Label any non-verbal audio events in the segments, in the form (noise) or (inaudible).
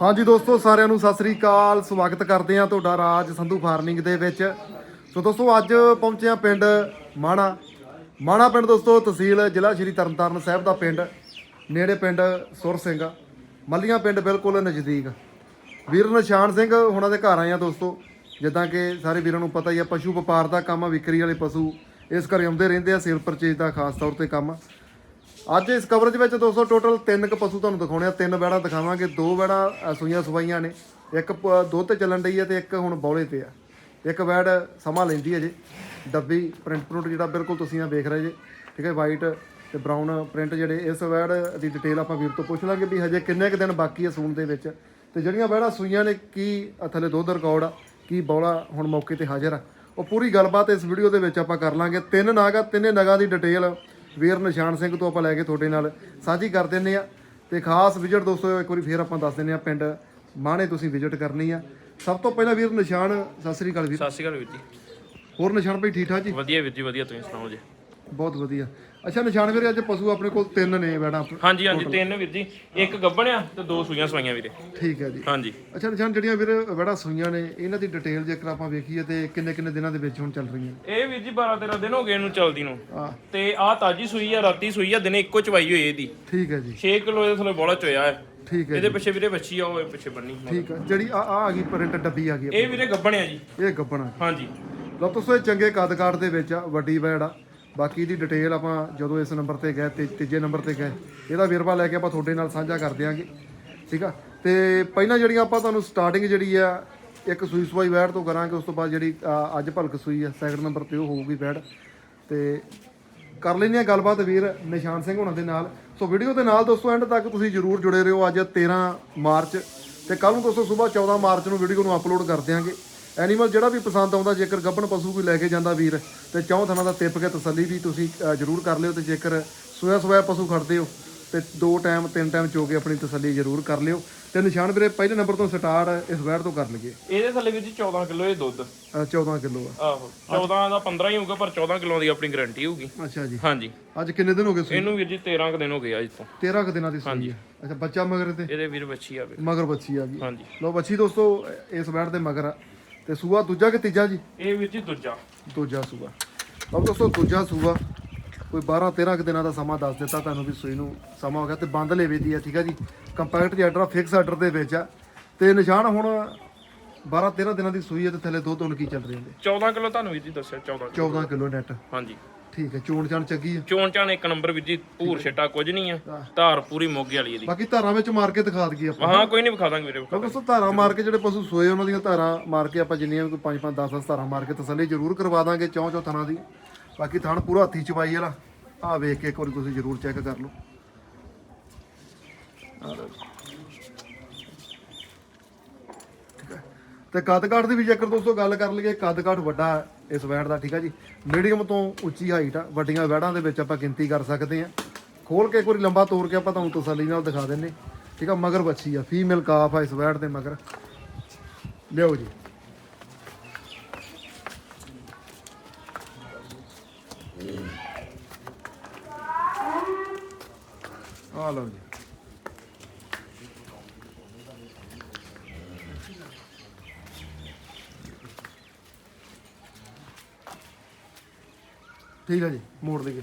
ਹਾਂਜੀ ਦੋਸਤੋ, ਸਾਰਿਆਂ ਨੂੰ ਸਤਿ ਸ੍ਰੀ ਅਕਾਲ। ਸਵਾਗਤ ਕਰਦੇ ਹਾਂ ਤੁਹਾਡਾ ਰਾਜ ਸੰਧੂ ਫਾਰਮਿੰਗ ਦੇ ਵਿੱਚ। ਸੋ ਦੋਸਤੋ, ਅੱਜ ਪਹੁੰਚੇ ਹਾਂ ਪਿੰਡ ਮਾਣਾ। ਮਾਣਾ ਪਿੰਡ ਦੋਸਤੋ, ਤਹਿਸੀਲ ਜ਼ਿਲ੍ਹਾ ਸ਼੍ਰੀ ਤਰਨਤਾਰਨ ਸਾਹਿਬ ਦਾ ਪਿੰਡ, ਨੇੜੇ ਪਿੰਡ ਸੁਰ ਸਿੰਘ। ਮੱਲੀਆਂ ਪਿੰਡ ਬਿਲਕੁਲ ਨਜ਼ਦੀਕ। ਵੀਰ ਨਿਸ਼ਾਨ ਸਿੰਘ ਹੁਣਾਂ ਦੇ ਘਰ ਆਏ ਆ ਦੋਸਤੋ। ਜਿੱਦਾਂ ਕਿ ਸਾਰੇ ਵੀਰਾਂ ਨੂੰ ਪਤਾ ਹੀ ਆ, ਪਸ਼ੂ ਵਪਾਰ ਦਾ ਕੰਮ ਆ, ਵਿਕਰੀ ਵਾਲੇ ਪਸ਼ੂ ਇਸ ਘਰੇ ਆਉਂਦੇ ਰਹਿੰਦੇ ਆ, ਸੇਲ ਪਰਚੇਜ ਦਾ ਖਾਸ ਤੌਰ ਤੇ ਕੰਮ। ਅੱਜ ਇਸ ਕਵਰੇਜ ਵਿੱਚ ਦੋਸਤੋ ਟੋਟਲ ਤਿੰਨ ਕ ਪਸ਼ੂ ਤੁਹਾਨੂੰ ਦਿਖਾਉਣੇ ਆ। ਤਿੰਨ ਵੈੜਾਂ ਦਿਖਾਵਾਂਗੇ, ਦੋ ਵੈੜਾਂ ਸੂਈਆਂ ਸਵਾਈਆਂ ਨੇ। ਇੱਕ ਪ- ਦੁੱਧ ਤੇ ਚੱਲਣ ਡਈ ਹੈ ਤੇ ਇੱਕ ਹੁਣ ਬੌਲੇ ਤੇ ਆ। ਇੱਕ ਵੈੜ ਸਮਾਂ ਲੈਂਦੀ ਹੈ ਜੀ। ਡੱਬੀ ਪ੍ਰਿੰਟ ਪ੍ਰਿੰਟ ਜਿਹੜਾ ਬਿਲਕੁਲ ਤੁਸੀਂ ਆ ਵੇਖ ਰਹੇ ਜੇ। ਠੀਕ ਹੈ ਵਾਈਟ ਤੇ ਬਰਾਊਨ ਪ੍ਰਿੰਟ ਜਿਹੜੇ, ਇਸ ਵੈੜ ਦੀ ਡਿਟੇਲ ਆਪਾਂ ਵੀਰ ਤੋਂ ਪੁੱਛ ਲਾਂਗੇ ਵੀ ਹਜੇ ਕਿੰਨੇ ਕੁ ਦਿਨ ਬਾਕੀ ਹੈ ਸੂਣ ਦੇ ਵਿੱਚ। ਤੇ ਜਿਹੜੀਆਂ ਵੈੜਾਂ ਸੂਈਆਂ ਨੇ, ਕੀ ਥੱਲੇ ਦੁੱਧ ਰਿਕਾਰਡ ਆ, ਕੀ ਬੌਲਾ ਹੁਣ ਮੌਕੇ ਤੇ ਹਾਜ਼ਰ ਆ। ਉਹ ਪੂਰੀ ਗੱਲਬਾਤ ਇਸ ਵੀਡੀਓ ਦੇ ਵਿੱਚ ਆਪਾਂ ਕਰ ਲਾਂਗੇ। ਤਿੰਨ ਨਾਗਾ ਤਿੰਨੇ ਨਗਾਂ ਦੀ ਡਿਟੇਲ ਵੀਰ ਨਿਸ਼ਾਨ ਸਿੰਘ ਤੋਂ ਆਪਾਂ ਲੈ ਕੇ ਤੁਹਾਡੇ ਨਾਲ ਸਾਂਝੀ ਕਰ ਦਿੰਨੇ ਆ ਤੇ ਖਾਸ ਵਿਜ਼ਿਟ ਦੋਸਤੋ ਇੱਕ ਵਾਰੀ ਫੇਰ ਆਪਾਂ ਦੱਸ ਦਿੰਨੇ ਆ ਪਿੰਡ ਮਾਣੇ ਤੁਸੀਂ ਵਿਜ਼ਿਟ ਕਰਨੀ ਆ। ਸਭ ਤੋਂ ਪਹਿਲਾਂ ਵੀਰ ਨਿਸ਼ਾਨ ਸਤਿ ਸ੍ਰੀ ਅਕਾਲ ਵੀਰ। ਸਤਿ ਸ਼੍ਰੀ ਅਕਾਲ ਵੀਰ ਜੀ। ਹੋਰ ਨਿਸ਼ਾਨ ਭਾਈ ਠੀਕ ਠਾਕ ਜੀ? ਵਧੀਆ ਵੀਰ ਜੀ ਵਧੀਆ ਤੁਸੀਂ ਸੁਣਾਓ ਜੀ? ਬਹੁਤ ਵਧੀਆ। ਅੱਛਾ ਨਿਸ਼ਾਨ ਵੀਰੇ ਅੱਜ ਪਸ਼ੂ ਆਪਣੇ ਕੋਲ ਤਿੰਨ ਨੇ ਬੈਠਾ ਹਾਂਜੀ ਹਾਂਜੀ ਤਿੰਨ ਵੀਰ ਜੀ। ਇੱਕ ਗੱਬਣਿਆ ਤੇ ਦੋ ਸੂਈਆਂ ਸਵਾਈਆਂ ਵੀਰੇ। ਠੀਕ ਹੈ ਜੀ। ਹਾਂਜੀ। ਅੱਛਾ ਨਿਸ਼ਾਨ ਜਿਹੜੀਆਂ ਵੀਰ ਬੜਾ ਸੂਈਆਂ ਨੇ ਇਹਨਾਂ ਦੀ ਡਿਟੇਲ ਜੇਕਰ ਆਪਾਂ ਵੇਖੀਏ ਤੇ ਕਿੰਨੇ ਕਿੰਨੇ ਦਿਨਾਂ ਦੇ ਵਿੱਚ ਹੁਣ ਚੱਲ ਰਹੀਆਂ? ਇਹ ਵੀਰ ਜੀ 12 13 ਦਿਨ ਹੋ ਗਏ ਇਹਨੂੰ ਚਲਦੀ ਨੂੰ। ਆ ਤੇ ਆਹ ਤਾਜੀ ਸੂਈ ਆ ਰਾਤੀ ਸੂਈ ਆ ਦਿਨੇ ਇੱਕੋ ਚਵਾਈ ਹੋਈ ਇਹਦੀ। ਠੀਕ ਹੈ ਜੀ। 6 ਕਿਲੋ ਦੇ ਥੱਲੇ ਬੋਲਾ ਚੋਇਆ ਹੈ। ਠੀਕ ਹੈ ਇਹਦੇ ਪਿੱਛੇ ਵੀਰੇ ਬੱਚੀ ਆ ਉਹ ਪਿੱਛੇ ਬੰਨੀ ਠੀਕ ਹੈ ਜਿਹੜੀ ਆ ਆ ਆ ਗਈ ਪ੍ਰਿੰਟ ਡੱਬੀ ਆ ਗਈ ਇਹ ਵੀਰੇ ਗੱਬਣਿਆ ਜੀ। ਇਹ ਗੱਬਣਾ ਹਾਂਜੀ। ਲਓ ਇਹ ਚੰਗੇ ਕੱਦ ਕਾਠ ਦੇ ਵਿੱਚ ਆ ਵੱਡੀ ਵੈੜ ਆ। ਬਾਕੀ ਇਹਦੀ ਡਿਟੇਲ ਆਪਾਂ ਜਦੋਂ ਇਸ ਨੰਬਰ ਤੇ ਗਏ, ਤੇ ਤੀਜੇ ਨੰਬਰ ਤੇ ਗਏ, ਇਹਦਾ ਵੇਰਵਾ ਲੈ ਕੇ ਆਪਾਂ ਤੁਹਾਡੇ ਨਾਲ ਸਾਂਝਾ ਕਰ ਦਿਆਂਗੇ, ਠੀਕ ਆ? ਤੇ ਪਹਿਲਾਂ ਜਿਹੜੀਆਂ ਆਪਾਂ ਤੁਹਾਨੂੰ ਸਟਾਰਟਿੰਗ ਜਿਹੜੀ ਆ, ਇੱਕ ਸੂਈ ਸਵਾਈ ਵੈੜ ਤੋਂ ਕਰਾਂਗੇ, ਉਸ ਤੋਂ ਬਾਅਦ ਜਿਹੜੀ ਅੱਜ ਭਲਕ ਸੂਈ ਆ ਸੈਕੰਡ ਨੰਬਰ ਤੇ ਉਹ ਹੋਊਗੀ ਵੈੜ ਤੇ ਕਰ ਲੈਂਦੇ ਆ ਗੱਲਬਾਤ ਵੀਰ ਨਿਸ਼ਾਨ ਸਿੰਘ ਹੁਣਾਂ ਦੇ ਨਾਲ। ਸੋ ਵੀਡੀਓ ਦੇ ਨਾਲ ਦੋਸਤੋ ਐਂਡ ਤੱਕ ਤੁਸੀਂ ਜਰੂਰ ਜੁੜੇ ਰਹੋ ਅੱਜ 13 ਮਾਰਚ, ਤੇ ਕੱਲ ਨੂੰ ਦੋਸਤੋ ਸਵੇਰ 14 ਮਾਰਚ ਨੂੰ ਵੀਡੀਓ ਨੂੰ ਅਪਲੋਡ ਕਰ ਦਿਆਂਗੇ। ਐਨੀਮਲ ਜਿਹੜਾ ਵੀ ਪਸੰਦ ਆਉਂਦਾ ਜੇਕਰ ਗੱਭਣ ਪਸ਼ੂ ਕੋਈ ਲੈ ਕੇ ਜਾਂਦਾ ਵੀਰ ਤੇ ਚੌਂ ਥਾਂ ਦਾ ਟਿਪ ਕੇ ਤਸੱਲੀ ਵੀ ਤੁਸੀਂ ਜਰੂਰ ਕਰ ਲਿਓ ਤੇ ਜੇਕਰ ਸੋਇਆ ਸੋਇਆ ਪਸ਼ੂ ਖੜਦੇ ਹੋ ਤੇ ਦੋ ਟਾਈਮ ਤਿੰਨ ਟਾਈਮ ਚੋ ਕੇ ਆਪਣੀ ਤਸੱਲੀ ਜਰੂਰ ਕਰ ਲਿਓ। ਤੇ ਨਿਸ਼ਾਨ ਵੀਰੇ ਪਹਿਲੇ ਨੰਬਰ ਤੋਂ ਸਟਾਰਟ ਇਸ ਵੈਰ ਤੋਂ ਕਰ ਲਈਏ। ਇਹਦੇ ਥੱਲੇ ਵੀਰ ਜੀ 14 ਕਿਲੋ ਇਹ ਦੁੱਧ। ਅ, 14 ਕਿਲੋ ਆ। ਆਹੋ 14 ਦਾ 15 ਹੀ ਹੋਊਗਾ ਪਰ 14 ਕਿਲੋ ਦੀ ਆਪਣੀ ਗਾਰੰਟੀ ਹੋਊਗੀ। ਅੱਛਾ ਜੀ। ਹਾਂਜੀ। ਅੱਜ ਕਿੰਨੇ ਦਿਨ ਹੋ ਗਏ ਇਹਨੂੰ ਵੀਰ ਜੀ 13 ਕੁ ਦਿਨ ਹੋ ਗਏ ਅੱਜ ਤੋਂ 13 ਕੁ ਦਿਨਾਂ ਦੀ ਆ। ਅੱਛਾ ਬੱਚਾ ਮਗਰ ਤੇ? ਇਹਦੇ ਵੀਰ ਬੱਚੀ ਆਵੇ ਮਗਰ ਬੱਚੀ ਆ ਗਈ। ਹਾਂਜੀ। ਲੋ ਬੱਚੀ ਦੋਸਤੋ ਇਸ ਵੈੜ ਦੇ ਮਗਰ ਆ। ਤੇ ਸੂਆ ਦੂਜਾ ਕਿ ਤੀਜਾ ਜੀ? ਇਹ ਵੀਰ ਜੀ ਦੂਜਾ। ਦੂਜਾ ਸੂਆ। ਲਓ ਦੋਸਤੋ ਦੂਜਾ ਸੂਆ। ਕੋਈ 12 13 ਕੁ ਦਿਨਾਂ ਦਾ ਸਮਾਂ ਦੱਸ ਦਿੱਤਾ ਤੁਹਾਨੂੰ ਵੀ ਸੂਈ ਨੂੰ ਸਮਾਂ ਹੋ ਗਿਆ ਤੇ ਬੰਦ ਲੇਵੇ ਦੀ ਆ ਠੀਕ ਆ ਜੀ? ਕੰਪੈਕਟ ਜੈਡਰ ਫਿਕਸ ਆਰਡਰ ਦੇ ਵਿੱਚ ਆ। ਤੇ ਨਿਸ਼ਾਨ ਹੁਣ 12 13 ਦਿਨਾਂ ਦੀ ਸੂਈ ਹੈ ਤੇ ਥੱਲੇ ਦੁੱਧ ਹੁਣ ਕੀ ਚੱਲ ਰਹੇ ਹੁੰਦੇ? 14 ਕਿਲੋ ਤੁਹਾਨੂੰ ਵੀਰ ਜੀ ਦੱਸਿਆ 14 ਕਿਲੋ। 14 ਕਿਲੋ ਨੈਟ ਹਾਂਜੀ। ਠੀਕ ਹੈ ਚੋਣ ਚਾਣ ਚੱਗੀ ਆ ਚੋਣ ਚਾਣ ਇੱਕ ਨੰਬਰ ਵੀਰ ਜੀ ਭੂਰ ਛਟਾ ਕੁਝ ਨਹੀਂ ਆ। ਧਾਰ ਪੂਰੀ ਮੋਗੇ ਵਾਲੀ ਇਹਦੀ ਬਾਕੀ ਧਾਰਾਂ ਵਿੱਚ ਮਾਰ ਕੇ ਦਿਖਾ ਦਈਏ ਆਪਾਂ। ਹਾਂ ਕੋਈ ਨਹੀਂ ਵਿਖਾ ਦਾਂਗੇ ਵੀਰੇ ਲਓ ਦੋਸਤੋ ਧਾਰਾਂ ਮਾਰ ਕੇ ਜਿਹੜੇ ਪਸ਼ੂ ਸੋਏ ਉਹਨਾਂ ਦੀਆਂ ਧਾਰਾਂ ਮਾਰ ਕੇ ਆਪਾਂ ਜਿੰਨੀਆਂ ਵੀ ਕੋਈ 5 5 10 10 ਧਾਰਾਂ ਮਾਰ ਕੇ ਤਸੱਲੀ ਜ਼ਰੂਰ ਕਰਵਾ ਦਾਂਗੇ ਚੌਂ ਚੌ ਥਾਂ ਦੀ। ਬਾਕੀ ਥਣ ਪੂਰਾ ਹੱਥੀ ਚਵਾਈ ਵਾਲਾ। ਆ ਵੇਖ ਕੇ ਇੱਕ ਵਾਰੀ ਤੁਸੀਂ ਜ਼ਰੂਰ ਚੈੱਕ ਕਰ ਲਓ। ਤੇ ਕੱਦ ਕਾਠ ਦੀ ਵੀ ਜੇਕਰ ਦੋਸਤੋ ਗੱਲ ਕਰ ਲਈਏ ਕੱਦ ਕਾਠ ਵੱਡਾ ਹੈ। ਇਸ ਵੈੜ ਦਾ, ਠੀਕ ਆ ਜੀ? ਮੀਡੀਅਮ ਤੋਂ ਉੱਚੀ ਹਾਈਟ ਆ। ਵੱਡੀਆਂ ਵੈੜਾਂ ਦੇ ਵਿੱਚ ਆਪਾਂ ਗਿਣਤੀ ਕਰ ਸਕਦੇ ਆ ਖੋਲ ਕੇ ਇੱਕ ਵਾਰੀ ਲੰਬਾ ਤੋੜ ਕੇ ਆਪਾਂ ਤੁਹਾਨੂੰ ਤਸੱਲੀ ਨਾਲ ਦਿਖਾ ਦਿੰਨੇ ਠੀਕ ਆ, ਮਗਰ ਬੱਚੀ ਆ। ਫੀਮੇਲ ਕਾਫ ਆ ਇਸ ਵੈੜ ਦੇ ਮਗਰ। ਲਿਓ ਜੀ। ਆ ਲਓ ਜੀ। ਠੀਕ ਹੈ ਜੀ ਮੋੜ ਦੇਗੇ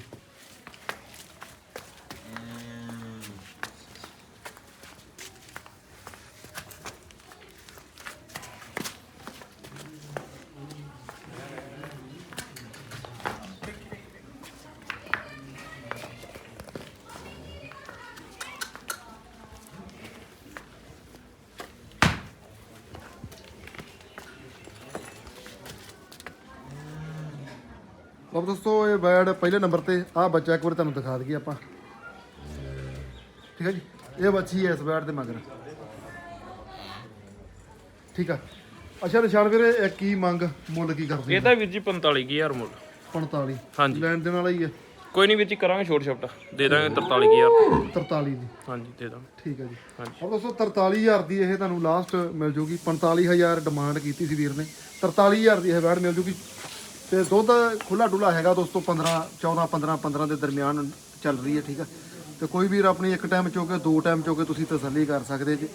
ਲਓ ਦੋਸਤੋ ਇਹ ਬੈਡ ਪਹਿਲੇ ਨੰਬਰ ਤੇ ਆਹ ਬੱਚਾ ਇੱਕ ਵਾਰ ਤੁਹਾਨੂੰ ਦਿਖਾ ਦਈਏ ਆਪਾਂ ਠੀਕ ਹੈ ਜੀ ਇਹ ਬੱਚੀ ਹੈ ਇਸ ਬੈਡ ਦੇ ਮਗਰ ਠੀਕ ਆ ਅੱਛਾ ਨਿਸ਼ਾਨ ਵੀਰੇ ਇਹ ਕੀ ਮੰਗ ਮੁੱਲ ਕੀ ਕਰਦੇ ਇਹਦਾ ਵੀਰ ਜੀ 45000 ਮੁੱਲ 45 ਹਾਂਜੀ ਲੈਣ ਦੇਣ ਵਾਲਾ ਹੀ ਹੈ ਕੋਈ ਨਹੀਂ ਵੀਰ ਜੀ ਕਰਾਂਗੇ ਛੋਟ ਛੋਟਾ ਦੇ ਦਾਂਗੇ 43000 43 ਦੀ ਹਾਂਜੀ ਦੇ ਦਾਂਗੇ ਠੀਕ ਹੈ ਜੀ ਹਾਂਜੀ। ਹੁਣ ਦੋਸਤੋ 43000 ਦੀ ਇਹ ਤੁਹਾਨੂੰ ਲਾਸਟ ਮਿਲ ਜੂਗੀ 45000 ਡਿਮਾਂਡ ਕੀਤੀ ਸੀ ਵੀਰ ਨੇ 43000 ਦੀ ਇਹ ਬੈਡ ਮਿਲ ਜੂਗੀ ਤੇ ਦੁੱਧ ਖੁੱਲਾ ਡੁੱਲਾ ਹੈਗਾ ਦੋਸਤੋ 15 14 15 15 ਦੇ ਦਰਮਿਆਨ ਚੱਲ ਰਹੀ ਹੈ, ਠੀਕ ਹੈ। ਤੇ ਕੋਈ ਵੀਰ ਆਪਣੀ ਇੱਕ ਟਾਈਮ ਚੋ ਕੇ ਦੋ ਟਾਈਮ ਚੋ ਕੇ ਤੁਸੀਂ ਤਸੱਲੀ ਕਰ ਸਕਦੇ ਜੀ।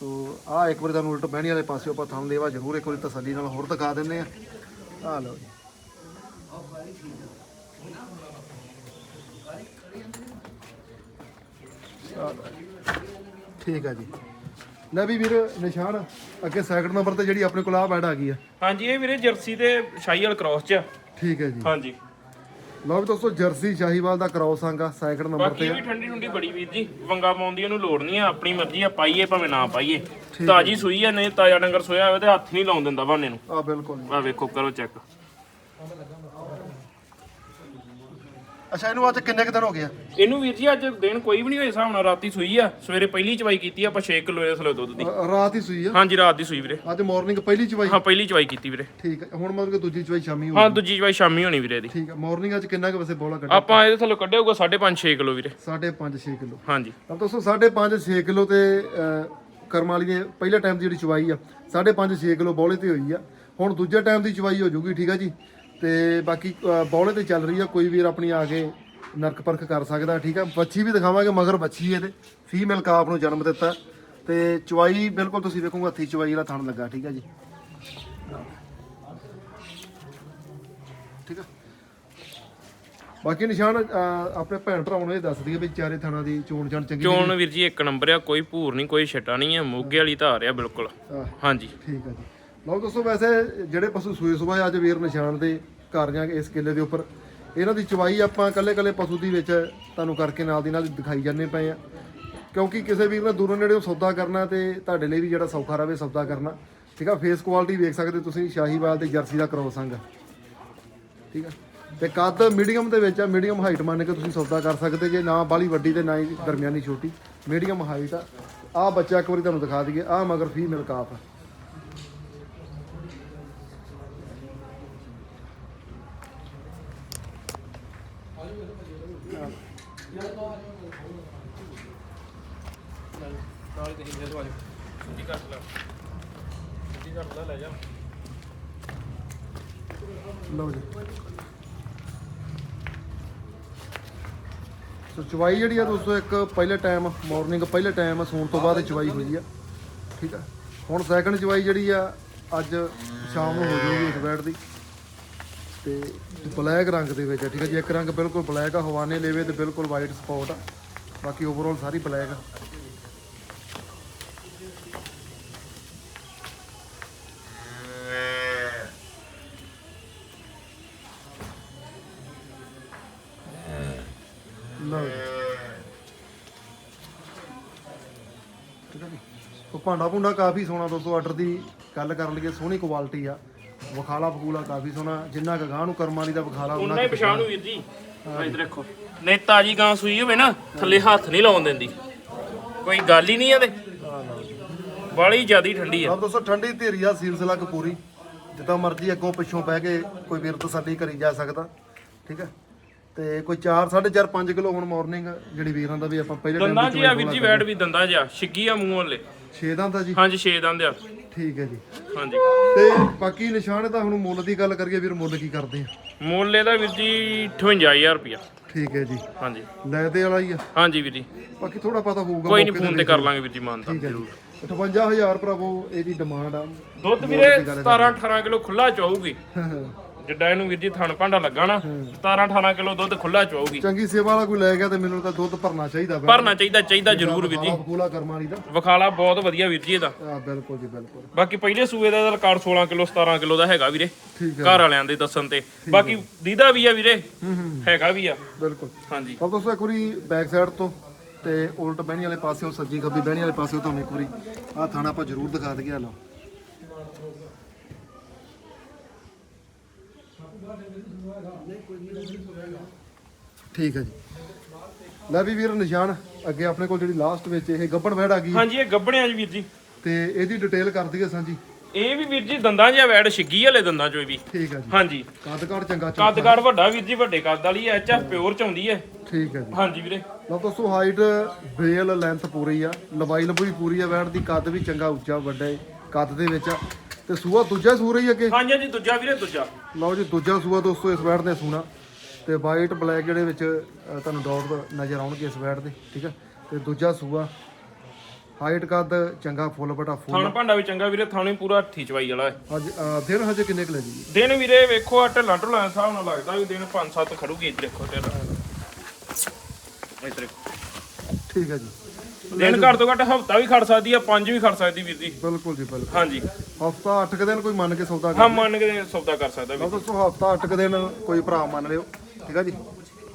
ਸੋ, ਆ ਇੱਕ ਵਾਰੀ ਤੁਹਾਨੂੰ ਉਲਟ ਬਹਿਣੀ ਵਾਲੇ ਪਾਸੇ ਆਪਾਂ ਥਾਂ ਦੇਵਾ ਜ਼ਰੂਰ ਇੱਕ ਵਾਰੀ ਤਸੱਲੀ ਨਾਲ ਹੋਰ ਦਿਖਾ ਦਿੰਦੇ ਆ ਆ ਲਓ ਜੀ। ਲਓ ਜੀ। ਠੀਕ ਆ ਜੀ। ਲੈ ਵੀ ਵੀਰ ਨਿਸ਼ਾਨ। ਅੱਗੇ ਸੈਕਿੰਡ ਨੰਬਰ ਤੇ ਜਿਹੜੀ ਆਪਣੇ ਕੋਲ ਆ ਬੈਡ ਆ ਗਈ ਆ। ਹਾਂਜੀ ਇਹ ਵੀਰੇ ਜਰਸੀ ਤੇ ਸ਼ਾਹੀਵਾਲ ਕ੍ਰਾਸ ਚ ਆ। ਠੀਕ ਹੈ ਜੀ। ਹਾਂਜੀ। ਲਓ ਵੀ ਦੋਸਤੋ ਜਰਸੀ ਸ਼ਾਹੀਵਾਲ ਦਾ ਕ੍ਰਾਸ ਆਂਗਾ ਸੈਕਿੰਡ ਨੰਬਰ ਬਾਕੀ ਤੇ ਇਹ ਵੀ ਠੰਡੀ ਠੰਡੀ ਬੜੀ ਵੀਰ ਜੀ ਵੰਗਾ ਪਾਉਣ ਦੀ ਉਹਨੂੰ ਲੋੜ ਨਹੀਂ ਆ ਆਪਣੀ ਮਰਜ਼ੀ ਆ ਪਾਈਏ ਭਾਵੇਂ ਨਾ ਪਾਈਏ। ਤਾਜੀ ਸੂਈ ਆ ਨਹੀਂ ਤਾਜ਼ਾ ਡੰਗਰ ਸੋਇਆ ਹੋਵੇ ਤੇ ਹੱਥ ਨਹੀਂ ਲਾਉਣ ਦਿੰਦਾ ਬਾਨੇ ਨੂੰ। ਆ ਬਿਲਕੁਲ ਜੀ। ਆ ਵੇਖੋ ਕਰੋ ਚੈੱਕ ਅੱਛਾ ਇਹਨੂੰ ਅੱਜ ਕਿੰਨੇ ਕੁ ਦਿਨ ਹੋ ਗਏ ਆ? ਇਹਨੂੰ ਵੀਰ ਜੀ ਅੱਜ ਦਿਨ ਕੋਈ ਵੀ ਨਹੀਂ ਹੋਏ ਹਿਸਾਬ ਨਾਲ ਰਾਤੀ ਸੂਈ ਆ। ਸਵੇਰੇ ਪਹਿਲੀ ਚਵਾਈ ਕੀਤੀ ਆ ਆਪਾਂ 6 ਕਿਲੋ ਇਸ ਲਈ ਦੁੱਧ ਦੀ। ਰਾਤ ਹੀ ਸੂਈ ਆ? ਹਾਂਜੀ ਰਾਤ ਦੀ ਸੂਈ ਵੀਰੇ। ਅੱਜ ਮਾਰਨਿੰਗ ਪਹਿਲੀ ਚਵਾਈ? ਹਾਂ ਪਹਿਲੀ ਚਵਾਈ ਕੀਤੀ ਵੀਰੇ। ਠੀਕ ਹੈ ਹੁਣ ਮਤਲਬ ਕਿ ਦੂਜੀ ਚਵਾਈ ਸ਼ਾਮੀ ਹਾਂ ਹੋਊਗੀ ਦੂਜੀ ਚਵਾਈ ਸ਼ਾਮੀ ਹੋਣੀ ਵੀਰੇ ਦੀ ਠੀਕ ਹੈ ਮਾਰਨਿੰਗ ਅੱਜ ਕਿੰਨਾ ਕੁ ਵੈਸੇ ਬੋਲਾ ਕੱਢਿਆ? ਆਪਾਂ ਇਹਦੇ ਥੱਲੇ ਕੱਢਿਆ ਹੋਊਗਾ 5.5 6 ਕਿਲੋ ਵੀਰੇ। 5.5 6 ਕਿਲੋ। ਹਾਂਜੀ। ਤਾਂ ਦੋਸਤੋ 5.5 6 ਕਿਲੋ ਤੇ ਅ, ਕਰਮ ਵਾਲੀ ਦੇ ਪਹਿਲੇ ਟਾਈਮ ਦੀ ਜਿਹੜੀ ਚਵਾਈ ਆ 5.5 6 ਕਿਲੋ ਬੋਲੇ ਤੇ ਹੋਈ ਆ। ਹੁਣ ਦੂਜੇ ਟਾਈਮ ਦੀ ਚਵਾਈ ਹੋ ਜਾਊਗੀ ਠੀਕ ਆ ਜੀ? ਤੇ ਬਾਕੀ ਬੌਲੇ ਤੇ ਚੱਲ ਰਹੀ ਆ ਕੋਈ ਵੀਰ ਆਪਣੀ ਆ ਕੇ ਨਰਕ ਪਰਖ ਕਰ ਸਕਦਾ ਠੀਕ ਆ? ਬੱਚੀ ਵੀ ਦਿਖਾਵਾਂਗੇ ਮਗਰ ਬੱਚੀ ਇਹਦੇ। ਫੀਮੇਲ ਕਾਪ ਨੂੰ ਜਨਮ ਦਿੱਤਾ। ਤੇ ਚਵਾਈ ਬਿਲਕੁਲ ਤੁਸੀਂ ਵੇਖੋਗੇ ਹੱਥੀ ਚਵਾਈ ਵਾਲਾ ਥਣ ਲੱਗਾ ਠੀਕ ਆ ਜੀ? ਠੀਕ ਆ? ਬਾਕੀ ਨਿਸ਼ਾਨ ਆਪਣੇ ਭੈਣ ਭਰਾਵਾਂ ਨੂੰ ਇਹ ਦੱਸ ਦਈਏ ਵੀ ਚਾਰੇ ਥਾਣਾ ਦੀ ਚੋਣ ਜਾਣ ਚੰਗੀ ਚੋਣ ਵੀਰ ਜੀ ਇੱਕ ਨੰਬਰ ਆ ਕੋਈ ਭੂਰ ਨਹੀਂ ਕੋਈ ਛਟਾ ਨਹੀਂ ਆ ਮੋਗੇ ਵਾਲੀ ਧਾਰ ਆ ਬਿਲਕੁਲ। ਹਾਂਜੀ। ਠੀਕ ਆ ਜੀ। ਲਓ ਦੋਸਤੋ, ਵੈਸੇ ਜਿਹੜੇ ਪਸ਼ੂ ਸੂਏ ਸੁਬਾਹ ਅੱਜ ਵੀਰ ਨਿਸ਼ਾਨ ਦੇ ਘਰ ਜਾਂ ਇਸ ਕਿੱਲੇ ਦੇ ਉੱਪਰ, ਇਹਨਾਂ ਦੀ ਚਵਾਈ ਆਪਾਂ ਕੱਲੇ ਕੱਲੇ ਪਸ਼ੂ ਦੀ ਵਿੱਚ ਤੁਹਾਨੂੰ ਕਰਕੇ ਨਾਲ ਦੀ ਨਾਲ ਹੀ ਦਿਖਾਈ ਜਾਂਦੇ ਪਏ ਆ। ਕਿਉਂਕਿ ਕਿਸੇ ਵੀਰ ਨੇ ਦੂਰੋਂ ਨੇੜੇੋਂ ਸੌਦਾ ਕਰਨਾ ਤੇ ਤੁਹਾਡੇ ਲਈ ਵੀ ਜਿਹੜਾ ਸੌਖਾ ਰਵੇ ਸੌਦਾ ਕਰਨਾ। ਠੀਕ ਆ ਫੇਸ ਕੁਆਲਿਟੀ ਵੇਖ ਸਕਦੇ ਤੁਸੀਂ ਸ਼ਾਹੀਵਾਲ ਤੇ ਜਰਸੀ ਦਾ ਕ੍ਰੋਸ ਸੰਗ ਠੀਕ ਆ, ਤੇ ਕੱਦ ਮੀਡੀਅਮ ਦੇ ਵਿੱਚ ਆ ਮੀਡੀਅਮ ਹਾਈਟ ਮੰਨ ਕੇ ਤੁਸੀਂ ਸੌਦਾ ਕਰ ਸਕਦੇ ਜੇ, ਨਾ ਬਾਲੀ ਵੱਡੀ ਤੇ ਨਾ ਹੀ ਦਰਮਿਆਨੀ ਛੋਟੀ। ਮੀਡੀਅਮ ਹਾਈਟ ਆ। ਆ ਬੱਚਾ ਇੱਕ ਵਾਰੀ ਤੁਹਾਨੂੰ ਦਿਖਾ ਦਈਏ ਆ ਮਗਰ ਫੀਮੇਲ ਕਾਫ ਆ। ਲਓ ਜੀ। ਸੋ ਚਵਾਈ ਜਿਹੜੀ ਆ ਦੋਸਤੋ, ਇੱਕ ਪਹਿਲੇ ਟਾਈਮ ਮਾਰਨਿੰਗ ਪਹਿਲੇ ਟਾਈਮ ਸੌਣ ਤੋਂ ਬਾਅਦ ਚਵਾਈ ਹੋਈ ਆ। ਠੀਕ ਆ? ਹੁਣ ਸੈਕੰਡ ਚਵਾਈ ਜਿਹੜੀ ਆ, ਅੱਜ ਸ਼ਾਮ ਨੂੰ ਹੋ ਜਾਊਗੀ ਇਸ ਬੈਡ ਦੀ। ਤੇ ਬਲੈਕ ਰੰਗ ਦੇ ਵਿੱਚ ਆ, ਠੀਕ ਆ ਜੀ? ਇੱਕ ਰੰਗ ਬਿਲਕੁਲ ਬਲੈਕ ਆ, ਹਵਾਨੇ ਲੇਵੇ ਤੇ ਬਿਲਕੁਲ ਵਾਈਟ ਸਪੌਟ ਆ। ਬਾਕੀ ਓਵਰਆਲ ਸਾਰੀ ਬਲੈਕ ਆ। ਭਾਂਡਾ ਭੁੰਡਾ ਕਾਫੀ ਸੋਹਣਾ ਦੋਸਤੋ ਆਰਡਰ ਦੀ ਗੱਲ ਕਰ ਲਈਏ ਸੋਹਣੀ ਕੁਆਲਿਟੀ ਆ। ਵਖਾਲਾ ਫਕੂਲਾ ਕਾਫੀ ਸੋਹਣਾ ਜਿੰਨਾ ਕੁ ਗਾਂ ਨੂੰ ਕਰਮ ਵਾਲੀ ਦਾ ਵਖਾਲਾ ਉਹਨਾਂ ਹੀ ਪਛਾਣ ਵੀਰ ਜੀ। ਆ ਇਧਰ ਦੇਖੋ। ਨਹੀਂ ਤਾਜੀ ਗਾਂ ਸੂਈ ਹੋਵੇ ਨਾ ਥੱਲੇ ਹੱਥ ਨਹੀਂ ਲਾਉਣ ਦਿੰਦੀ। ਕੋਈ ਗੱਲ ਹੀ ਨਹੀਂ ਆ ਤੇ। ਬਾਲੀ ਜਿਆਦੀ ਠੰਡੀ ਆ। ਸਭ ਦੋਸਤੋ ਠੰਡੀ ਧੀਰੀ ਆ ਸਿਲਸਿਲਾ ਕਪੂਰੀ ਜਿੱਦਾਂ ਮਰਜ਼ੀ ਅੱਗੋਂ ਪਿੱਛੋਂ ਬਹਿ ਕੇ ਕੋਈ ਵੀਰ ਤਸੱਲੀ ਕਰੀ ਜਾ ਸਕਦਾ। ਠੀਕ ਹੈ ਤੇ ਕੋਈ 4 4.5 5 ਕਿਲੋ ਹੁਣ ਮਾਰਨਿੰਗ ਜਿਹੜੀ ਵੀਰਾਂ ਦਾ ਵੀ ਆਪਾਂ ਪਹਿਲੇ ਟਾਈਮ ਦੰਦਾਂ ਜੀ ਆ ਵੀਰ ਜੀ ਵੈਟ ਵੀ ਦੰਦਾਂ ਜਿਆ ਛਿੱਗੀ ਆ ਮੂੰਹ ਵਾਲੇ। 6 ਦਾ ਤਾਂ ਜੀ? ਹਾਂਜੀ 6 ਦੰਦ ਆ। ਠੀਕ ਹੈ ਜੀ। ਹਾਂਜੀ। ਤੇ ਬਾਕੀ ਨਿਸ਼ਾਨ ਤਾਂ ਹੁਣ ਮੁੱਲ ਦੀ ਗੱਲ ਕਰੀਏ ਵੀਰ ਮੁੱਲ ਕੀ ਕਰਦੇ ਆ? ਮੁੱਲ ਇਹਦਾ ਵੀਰ ਜੀ 58000 ਰੁਪਿਆ ਠੀਕ ਹੈ ਜੀ। ਹਾਂਜੀ। ਲੈ ਦੇ ਵਾਲਾ ਹੀ ਆ? ਹਾਂਜੀ ਵੀਰ ਜੀ। ਬਾਕੀ ਥੋੜਾ ਪਤਾ ਹੋਊਗਾ ਕੋਈ ਨਹੀਂ ਫੋਨ ਤੇ ਕਰ ਲਾਂਗੇ ਵੀਰ ਜੀ ਮਾਨਤਾ ਠੀਕ ਹੈ ਜੀ। 58000 ਭਰਾਵੋ ਇਹਦੀ ਡਿਮਾਂਡ ਆ। ਦੁੱਧ ਵੀਰੇ 17 18 ਕਿਲੋ ਖੁੱਲਾ ਚੋਊਗੀ (laughs) ਜਿੱਡਾ ਇਹਨੂੰ ਵੀਰ ਜੀ ਥਣ ਭਾਂਡਾ ਲੱਗਾ ਨਾ 17 18 ਕਿਲੋ ਦੁੱਧ ਖੁੱਲਾ ਚੋਊਗੀ ਚੰਗੀ ਸੇਵਾ ਵਾਲਾ ਕੋਈ ਲੈ ਗਿਆ ਤੇ ਮੈਨੂੰ ਤਾਂ ਦੁੱਧ ਭਰਨਾ ਚਾਹੀਦਾ ਭਰਨਾ ਚਾਹੀਦਾ ਚਾਹੀਦਾ ਜ਼ਰੂਰ ਵੀਰ ਜੀ। ਫੂਲਾ ਕਰਮਾਂ ਵਾਲੀ ਦਾ। ਵਖਾਲਾ ਬਹੁਤ ਵਧੀਆ ਵੀਰ ਜੀ ਇਹਦਾ। ਆ ਬਿਲਕੁਲ ਜੀ ਬਿਲਕੁਲ। ਬਾਕੀ ਪਹਿਲੇ ਸੂਏ ਦਾ ਰਿਕਾਰਡ 16 ਕਿਲੋ 17 ਕਿਲੋ ਦਾ ਹੈਗਾ ਵੀਰੇ। ਘਰ ਵਾਲਿਆਂ ਦੇ ਦੱਸਣ ਤੇ। ਬਾਕੀ ਦੀਦਾ ਵੀ ਆ ਵੀਰੇ। ਹੈਗਾ ਵੀ ਆ। ਬਿਲਕੁਲ। ਹਾਂਜੀ। ਤਾਂ ਦੋਸਤੋ ਇੱਕ ਵਾਰੀ ਬੈਕ ਸਾਈਡ ਤੋਂ ਤੇ ਉਲਟ ਬਹਿਣੀ ਵਾਲੇ ਪਾਸਿਓਂ ਸੱਜੀ ਖੱਬੀ ਬਹਿਣੀ ਵਾਲੇ ਪਾਸਿਓਂ ਤੁਹਾਨੂੰ ਇੱਕ ਵਾਰੀ ਆਹ ਥਾਣਾ ਆਪਾਂ ਜ਼ਰੂਰ ਦਿਖਾ ਦਈਏ ਆ ਲਓ। ਠੀਕ ਹੈ ਜੀ। ਲੈ ਵੀ ਵੀਰ ਨਿਸ਼ਾਨ ਅੱਗੇ ਆਪਣੇ ਕੋਲ ਜਿਹੜੀ ਲਾਸਟ ਵਿੱਚ ਇਹ ਗੱਬਣ ਵੈੜ ਆ ਗਈ। ਹਾਂਜੀ ਇਹ ਗੱਬਣਿਆਂ ਜੀ ਵੀਰ ਜੀ। ਤੇ ਇਹਦੀ ਡਿਟੇਲ ਕਰ ਦਈਏ ਸਾਂਝੀ। ਇਹ ਵੀ ਵੀਰ ਜੀ ਦੰਦਾਂ ਜਿਹਾ ਵੈੜ ਛਿੱਗੀ ਵਾਲੇ ਦੰਦਾਂ ਚੋਂ ਵੀ। ਠੀਕ ਹੈ ਜੀ। ਹਾਂਜੀ। ਕੱਦ ਕਾਠ ਚੰਗਾ ਚੌੜਾ ਕੱਦਗੜ ਵੱਡਾ ਵੀਰ ਜੀ ਵੱਡੇ ਕੱਦ ਵਾਲੀ ਐਚ ਐਫ ਪਿਓਰ ਚ ਆਉਂਦੀ ਹੈ। ਠੀਕ ਹੈ ਜੀ। ਹਾਂਜੀ ਵੀਰੇ। ਲਓ ਦੋਸਤੋ ਹਾਈਟ ਬੇਲ ਲੈਂਥ ਪੂਰੀ ਆ ਲੰਬਾਈ ਲੰਬੂਈ ਪੂਰੀ ਆ ਵੈੜ ਦੀ ਕੱਦ ਵੀ ਚੰਗਾ ਉੱਚਾ ਵੱਡਾ ਕੱਦ ਦੇ ਵਿੱਚ ਤੇ ਸੂਆ ਦੂਜਾ ਸੂ ਰਹੀ ਅੱਗੇ? ਹਾਂਜੀ ਹਾਂਜੀ ਦੂਜਾ ਵੀਰੇ ਦੂਜਾ। ਲਓ ਜੀ ਦੂਜਾ ਸੂਆ ਦੋਸਤੋ ਇਸ ਵੈੜ ਨੇ ਸੂਣਾ। ਤੇ ਵਾਈਟ ਬਲੈਕ ਜਿਹੜੇ ਵਿੱਚ ਅ, ਤੁਹਾਨੂੰ ਡਾਟ ਨਜ਼ਰ ਆਉਣਗੇ ਇਸ ਵੈੜ ਦੇ ਠੀਕ ਹੈ ਤੇ ਦੂਜਾ ਸੂਆ ਹਾਈਟ ਕੱਦ ਚੰਗਾ ਫੁੱਲ ਬਟਾ ਫੁੱਲ। ਥਣ ਭਾਂਡਾ ਵੀ ਚੰਗਾ ਵੀਰੇ ਥਾਣੀ ਪੂਰਾ ਹੱਥੀ ਚਵਾਈ ਵਾਲਾ ਹੈ। ਅੱਜ ਦਿਨ ਹਜੇ ਕਿੰਨੇ ਕੁ ਲੈ ਜੀ? ਦਿਨ ਵੀਰੇ ਵੇਖੋ ਆ ਢਿੱਲਾਂ ਢੁੱਲਾਂ ਦੇ ਹਿਸਾਬ ਨਾਲ ਲੱਗਦਾ ਵੀ ਦਿਨ 5-7 ਖੜੂਗੀ ਦੇਖੋ ਢਿੱਲਾਂ। ਇੱਧਰ ਠੀਕ ਹੈ ਜੀ। ਦਿਨ ਘੱਟ ਤੋਂ ਘੱਟ ਹਫਤਾ ਵੀ ਖੜ ਸਕਦੀ ਆ ਪੰਜ ਵੀ ਖੜ ਸਕਦੀ ਵੀਰ ਜੀ। ਬਿਲਕੁਲ ਜੀ ਬਿਲਕੁਲ। ਹਾਂਜੀ। ਹਫਤਾ 8 ਕੁ ਦਿਨ ਕੋਈ ਮੰਨ ਕੇ ਸੌਦਾ ਹਾਂ ਮੰਨ ਕੇ ਸੌਦਾ ਕਰ ਸਕਦਾ ਲਓ ਵੀਰ ਦੋਸਤੋ ਹਫਤਾ 8 ਕੁ ਦਿਨ ਕੋਈ ਭਰਾ ਮੰਨ ਲਿਓ ਠੀਕ ਆ ਜੀ?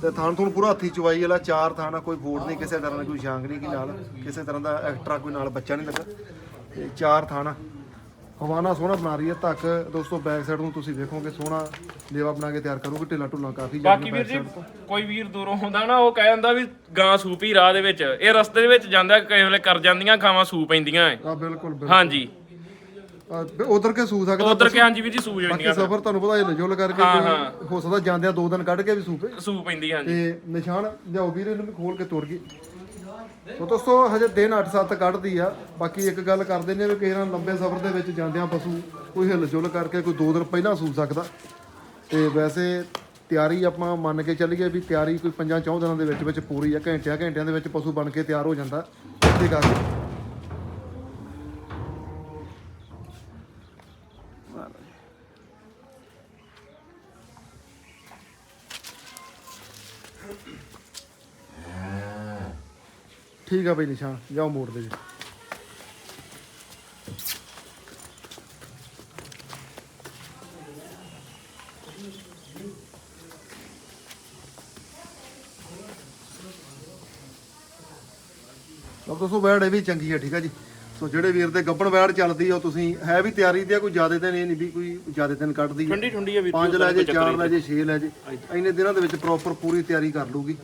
ਤੇ ਥਾਣ ਤੁਹਾਨੂੰ ਪੂਰਾ ਹੱਥੀ ਚਵਾਈ ਵਾਲਾ ਚਾਰ ਥਾਣਾ ਕੋਈ ਫੋੜ ਨਹੀਂ ਕਿਸੇ ਤਰ੍ਹਾਂ ਦੀ ਕੋਈ ਸ਼ਾਂਗ ਨਹੀਂ ਕੀ ਨਾਲ ਕਿਸੇ ਤਰ੍ਹਾਂ ਦਾ ਐਕਸਟਰਾ ਕੋਈ ਨਾਲ ਬੱਚਾ ਨਹੀਂ ਲੱਗਾ। ਤੇ ਚਾਰ ਥਾਣਾ ਹਵਾਨਾ ਸੋਹਣਾ ਬਣਾ ਰਹੀ ਹੈ ਤੱਕ ਦੋਸਤੋ ਬੈਕ ਸਾਈਡ ਨੂੰ ਤੁਸੀਂ ਵੇਖੋਗੇ ਸੋਹਣਾ ਲੇਵਾ ਬਣਾ ਕੇ ਤਿਆਰ ਕਰੋਗੇ ਢਿੱਲਾ ਢੁੱਲਾ ਕਾਫੀ ਬਾਕੀ ਵੀਰ ਜੀ ਕੋਈ ਵੀਰ ਦੂਰੋਂ ਹੁੰਦਾ ਨਾ ਉਹ ਕਹਿ ਜਾਂਦਾ ਵੀ ਗਾਂ ਸੂਪ ਹੀ ਰਾਹ ਦੇ ਵਿੱਚ। ਇਹ ਰਸਤੇ ਦੇ ਵਿੱਚ ਜਾਂਦਾ ਕਈ ਵੇਲੇ ਕਰ ਜਾਂਦੀਆਂ ਗਾਵਾਂ ਸੂ ਪੈਂਦੀਆਂ ਆ ਬਿਲਕੁਲ ਹਾਂਜੀ। ਉਧਰ ਕੇ ਸੂ ਸਕਦਾ ਉਧਰ ਕੇ ਹਾਂਜੀ ਵੀਰ ਜੀ ਸੂ ਬਾਕੀ ਜਾਂਦੀਆਂ ਸਫਰ ਤੁਹਾਨੂੰ ਪਤਾ ਇਹ ਨਜੋਲ ਕਰਕੇ ਹਾਂ, ਸਕਦਾ ਜਾਂਦਿਆਂ ਦੋ ਦਿਨ ਕੱਢ ਕੇ ਵੀ ਸੂਪੇ ਸੂ ਪੈਂਦੀ ਹਾਂਜੀ। ਤੇ ਨਿਸ਼ਾਨ ਲਿਆਓ ਵੀਰ ਇਹਨੂੰ ਵੀ ਖੋਲ ਕੇ ਤੁਰ ਗਈ। ਸੋ ਦੋਸਤੋ, ਹਜੇ ਦਿਨ 8-7 ਕੱਢਦੀ ਆ। ਬਾਕੀ ਇੱਕ ਗੱਲ ਕਰ ਦਿੰਦੇ ਨੇ ਵੀ ਕਿਸੇ ਨਾਲ ਲੰਬੇ ਸਫ਼ਰ ਦੇ ਵਿੱਚ ਜਾਂਦਿਆਂ ਪਸ਼ੂ ਕੋਈ ਹਿਲਜੁਲ ਕਰਕੇ ਕੋਈ 2 ਦਿਨ ਪਹਿਲਾਂ ਸੂ ਸਕਦਾ। ਤੇ ਵੈਸੇ ਤਿਆਰੀ ਆਪਾਂ ਮੰਨ ਕੇ ਚੱਲੀਏ ਵੀ ਤਿਆਰੀ ਕੋਈ 5-4 ਦਿਨਾਂ ਦੇ ਵਿੱਚ ਵਿੱਚ ਪੂਰੀ ਆ। ਘੰਟਿਆਂ ਘੰਟਿਆਂ ਦੇ ਵਿੱਚ ਪਸ਼ੂ ਬਣ ਕੇ ਤਿਆਰ ਹੋ ਜਾਂਦਾ। ਇਹ ਕਰਕੇ ਠੀਕ ਆ ਬਈ ਨਿਸ਼ਾਨ ਜਾਓ ਮੋੜ ਦੇ ਜੀ। ਲਓ ਦੋਸਤੋ ਬੈੜ ਇਹ ਵੀ ਚੰਗੀ ਹੈ ਠੀਕ ਹੈ ਜੀ। ਸੋ ਜਿਹੜੇ ਵੀਰ ਦੇ ਗੱਬਣ ਬੈੜ ਚੱਲਦੀ ਆ ਤੁਸੀਂ ਹੈ ਵੀ ਤਿਆਰੀ ਦੀ ਆ ਕੋਈ ਜ਼ਿਆਦਾ ਦਿਨ ਇਹ ਨਹੀਂ ਵੀ ਕੋਈ ਜ਼ਿਆਦਾ ਦਿਨ ਕੱਢਦੀ ਆ। ਠੰਡੀ ਠੰਡੀ ਆ ਵੀਰ ਪੰਜ ਜੀ ਲੈ ਜੇ ਚਾਰ ਲੈ ਜੇ ਛੇ ਲੈ ਜੇ। ਇੰਨੇ ਦਿਨਾਂ ਦੇ ਵਿੱਚ ਪ੍ਰੋਪਰ ਪੂਰੀ ਤਿਆਰੀ ਕਰ ਲੂਗੀ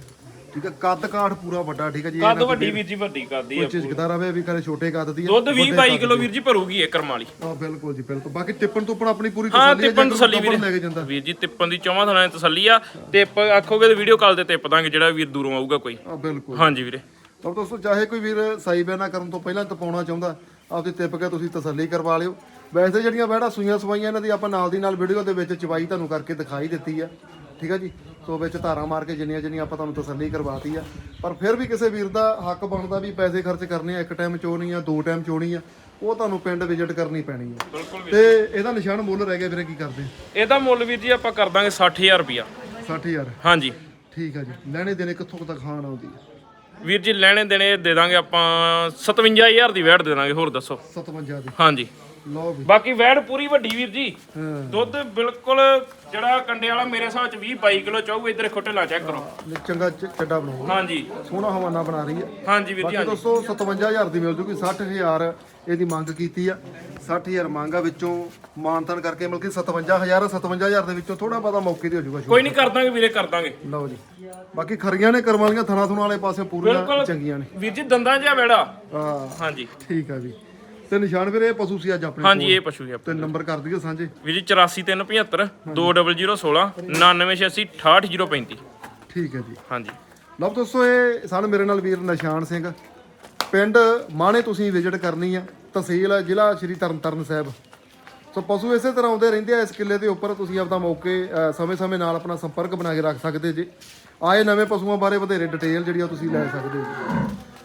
ਠੀਕ ਹੈ ਕੱਦ ਕਾਠ ਪੂਰਾ ਵੱਡਾ ਠੀਕ ਹੈ ਜੀ ਕੱਦ ਵੱਡੀ ਵੀਰ ਜੀ ਵੱਡੀ ਕਰਦੀ ਆ ਕੋਈ ਝਿਜਕਦਾ ਰਵੇ ਵੀ ਕਰੇ ਛੋਟੇ ਕੱਦ ਦੀ ਆ ਦੁੱਧ 20 22 ਕਿਲੋ ਵੀਰ ਜੀ ਭਰੂਗੀ ਇਹ ਕਰਮ ਵਾਲੀ ਹਾਂ ਬਿਲਕੁਲ ਜੀ ਬਿਲਕੁਲ। ਬਾਕੀ ਟਿੱਪਣ ਟੁੱਪਣ ਆਪਣੀ ਪੂਰੀ ਹਾਂ ਹੈ ਜੇ ਤਸੱਲੀ ਗੱਬਣ ਲੈ ਕੇ ਵੀਰ ਜਾਂਦਾ। ਵੀਰ ਜੀ ਤਿੱਪਣ ਦੀ ਚੌਵਾਂ ਥਾਂ ਤਸੱਲੀ ਆ ਟਿੱਪ ਆਖੋਗੇ ਤੇ ਵੀਡੀਓ ਕਾਲ ਤੇ ਟਿੱਪ ਦਾਂਗੇ ਜਿਹੜਾ ਵੀਰ ਦੂਰੋਂ ਆਊਗਾ ਕੋਈ। ਆ ਬਿਲਕੁਲ। ਹਾਂਜੀ ਵੀਰੇ। ਤਾਂ ਦੋਸਤੋ ਚਾਹੇ ਕੋਈ ਵੀਰ ਸਾਈ ਬਿਆਨਾ ਕਰਨ ਤੋਂ ਪਹਿਲਾਂ ਤਪਾਉਣਾ ਚਾਹੁੰਦਾ ਆਪਦੀ ਟਿੱਪ ਕੇ ਤੁਸੀਂ ਤਸੱਲੀ ਕਰਵਾ ਲਿਓ। ਵੈਸੇ ਜਿਹੜੀਆਂ ਬੈੜਾ ਸੂਈਆਂ ਸਵਾਈਆਂ ਇਹਨਾਂ ਦੀ ਆਪਾਂ ਨਾਲ ਦੀ ਨਾਲ ਵੀਡੀਓ ਦੇ ਵਿੱਚ ਚਵਾਈ ਤੁਹਾਨੂੰ ਕਰਕੇ ਦਿਖਾਈ ਦਿੱਤੀ ਆ। ਠੀਕ ਆ ਜੀ? ਸੋ ਵਿੱਚ ਧਾਰਾ ਮਾਰ ਕੇ ਜਿੰਨੀਆਂ ਜਿੰਨੀਆਂ ਆਪਾਂ ਤੁਹਾਨੂੰ ਤਸੱਲੀ ਕਰਵਾਤੀ ਆ। ਪਰ ਫਿਰ ਵੀ ਕਿਸੇ ਵੀਰ ਦਾ ਹੱਕ ਬਣਦਾ ਵੀ ਪੈਸੇ ਖਰਚ ਕਰਨੇ ਆ ਇੱਕ ਟਾਈਮ ਚੋਣੀ ਆ ਦੋ ਟਾਈਮ ਚੋਣੀ ਆ ਉਹ ਤੁਹਾਨੂੰ ਪਿੰਡ ਵਿਜ਼ਿਟ ਕਰਨੀ ਪੈਣੀ ਆ। ਤੇ ਇਹਦਾ ਨਿਸ਼ਾਨ ਮੁੱਲ ਰਹਿ ਗਿਆ ਵੀਰੇ ਕੀ ਕਰਦੇ? ਇਹਦਾ ਮੁੱਲ ਵੀਰ ਜੀ ਆਪਾਂ ਕਰ ਦਾਂਗੇ 60000 ਰੁਪਿਆ 60000 ਹਾਂਜੀ। ਠੀਕ ਆ ਜੀ। ਲੈਣੇ ਦੇਣੇ ਕਿੱਥੋਂ ਤੱਕ ਖਾਣ ਆਉਂਦੀ ਆ? ਵੀਰ ਜੀ ਲੈਣੇ ਦੇਣੇ ਦੇ ਦਾਂਗੇ ਆਪਾਂ 57000 ਦੀ ਵੈਟ ਦੇ ਦਾਂਗੇ ਹੋਰ ਦੱਸੋ। 57 ਦੀ। ਹਾਂਜੀ। ਲਓ ਬਾਕੀ ਵੈਟ ਪੂਰੀ ਵੱਡੀ ਵੀਰ ਜੀ। ਦੁੱਧ ਬਿਲਕੁਲ ਜਿਹੜਾ ਕੰਡੇ ਵਾਲਾ ਮੇਰੇ ਹਿਸਾਬ ਚ 20 22 ਕਿਲੋ ਚਾਹੂ ਇੱਧਰ ਖੋਟੇ ਲਾ ਚੈੱਕ ਕਰੋ। ਚੰਗਾ ਚ- ਚੱਡਾ ਬਣਾਓ। ਹਾਂਜੀ। ਸੋਹਣਾ ਹਵਾਨਾ ਬਣਾ ਰਹੀ ਹੈ ਹਾਂਜੀ ਵੀਰ ਜੀ ਬਾਕੀ ਹਾਂਜੀ। ਦੋਸਤੋ 57000 ਦੀ ਮਿਲ ਜੂਗੀ 60000 ਇਹਦੀ ਮੰਗ ਕੀਤੀ ਆ। 60000 ਮੰਗਾ ਵਿੱਚੋਂ ਮਾਨਤਨ ਕਰਕੇ ਮਤਲਬ ਕਿ 57000 57000 ਦੇ ਵਿੱਚੋਂ ਥੋੜਾ ਬਹੁਤਾ ਮੌਕੇ ਦੀ ਹੋ ਜਾਊਗਾ ਕੋਈ ਨਹੀਂ ਕਰ ਦਾਂਗੇ ਵੀਰੇ ਕਰ ਦਾਂਗੇ। ਲਓ ਜੀ। ਬਾਕੀ ਖਰੀਆਂ ਨੇ ਕਰਮ ਵਾਲੀਆਂ ਥਣਾ ਥੁਣਾ ਵਾਲੇ ਪਾਸੇ ਪੂਰੀਆਂ ਬਿਲਕੁਲ। ਚੰਗੀਆਂ ਨੇ। ਵੀਰ ਜੀ ਦੰਦਾਂ ਜਿਹਾ ਵੈੜਾ। ਹਾਂ। ਹਾਂਜੀ। ਠੀਕ ਆ ਜੀ। ਤੇ ਨਿਸ਼ਾਨ ਵੀਰੇ ਇਹ ਪਸ਼ੂ ਸੀ ਅੱਜ ਆਪਣੇ ਹਾਂਜੀ ਇਹ ਪਸ਼ੂ ਹੈ ਤੇ ਨੰਬਰ ਕਰ ਦਈਏ ਸਾਂਝੇ। ਵੀਰ ਜੀ 84375 2016 9986 68035 ਠੀਕ ਹੈ ਜੀ। ਹਾਂਜੀ। ਲਓ ਦੋਸਤੋ ਇਹ ਸਨ ਮੇਰੇ ਨਾਲ ਵੀਰ ਨਿਸ਼ਾਨ ਸਿੰਘ। ਪਿੰਡ ਮਾਣੇ ਤੁਸੀਂ ਵਿਜ਼ਿਟ ਕਰਨੀ ਆ ਤਹਿਸੀਲ ਜ਼ਿਲ੍ਹਾ ਸ਼੍ਰੀ ਤਰਨਤਾਰਨ ਸਾਹਿਬ। ਸੋ ਪਸ਼ੂ ਇਸੇ ਤਰ੍ਹਾਂ ਆਉਂਦੇ ਰਹਿੰਦੇ ਆ ਇਸ ਕਿੱਲੇ ਦੇ ਉੱਪਰ ਤੁਸੀਂ ਆਪਦਾ ਮੌਕੇ ਸਮੇਂ-ਸਮੇਂ ਨਾਲ ਆਪਣਾ ਸੰਪਰਕ ਬਣਾ ਕੇ ਰੱਖ ਸਕਦੇ ਜੀ। ਆਏ ਨਵੇਂ ਪਸ਼ੂਆਂ ਬਾਰੇ ਵਧੇਰੇ ਡਿਟੇਲ ਜਿਹੜੀ ਆ ਤੁਸੀਂ ਲੈ ਸਕਦੇ ਹੋ।